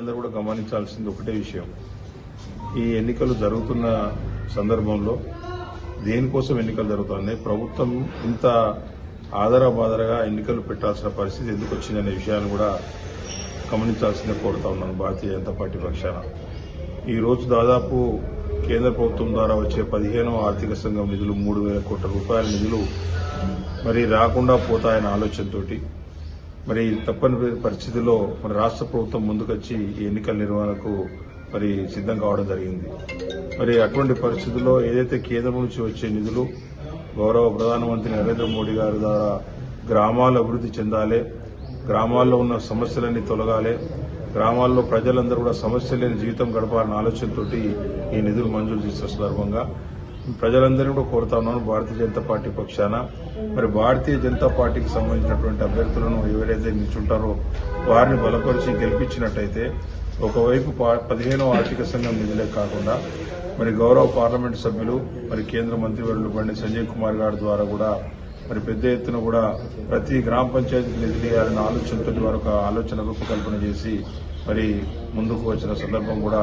అందరూ కూడా గమనించాల్సింది ఒకటే విషయం. ఈ ఎన్నికలు జరుగుతున్న సందర్భంలో దేనికోసం ఎన్నికలు జరుగుతున్నాయి? ప్రభుత్వం ఇంత ఆధారబాధరగా ఎన్నికలు పెట్టాల్సిన పరిస్థితి ఎందుకు వచ్చిందనే విషయాన్ని కూడా గమనించాల్సిందే కోరుతా ఉన్నాను భారతీయ జనతా పార్టీ పక్షాన. ఈరోజు దాదాపు కేంద్ర ప్రభుత్వం ద్వారా వచ్చే పదిహేనవ ఆర్థిక సంఘం నిధులు మూడు వేల కోట్ల రూపాయల నిధులు మరి రాకుండా పోతాయన్న ఆలోచనతోటి మరి తప్పని పరిస్థితిలో మరి రాష్ట్ర ప్రభుత్వం ముందుకొచ్చి ఈ ఎన్నికల నిర్వహణకు మరి సిద్ధం కావడం జరిగింది. మరి అటువంటి పరిస్థితుల్లో ఏదైతే కేంద్రం నుంచి వచ్చే నిధులు గౌరవ ప్రధానమంత్రి నరేంద్ర మోడీ గారి ద్వారా గ్రామాలు అభివృద్ధి చెందాలి గ్రామాల్లో ఉన్న సమస్యలన్నీ తొలగాలి గ్రామాల్లో ప్రజలందరూ కూడా సమస్య లేని జీవితం గడపాలన్న ఆలోచనతోటి ఈ నిధులు మంజూరు చేసిన సందర్భంగా ప్రజలందరినీ కూడా కోరుతా ఉన్నాను. భారతీయ జనతా పార్టీ పక్షాన. మరి భారతీయ జనతా పార్టీకి సంబంధించినటువంటి అభ్యర్థులను ఎవరైతే నిల్చుంటారో వారిని బలపరిచి గెలిపించినట్టయితే ఒకవైపు పదిహేనో ఆర్థిక సంఘం నిధులే కాకుండా మరి గౌరవ పార్లమెంటు సభ్యులు మరి కేంద్ర మంత్రివర్యులు బండి సంజయ్ కుమార్ గారి ద్వారా కూడా మరి పెద్ద ఎత్తున కూడా ప్రతి గ్రామ పంచాయతీకి నిధులు ఇవ్వాలన్న ఆలోచనతో వారు ఒక ఆలోచన రూపకల్పన చేసి మరి ముందుకు వచ్చిన సందర్భం కూడా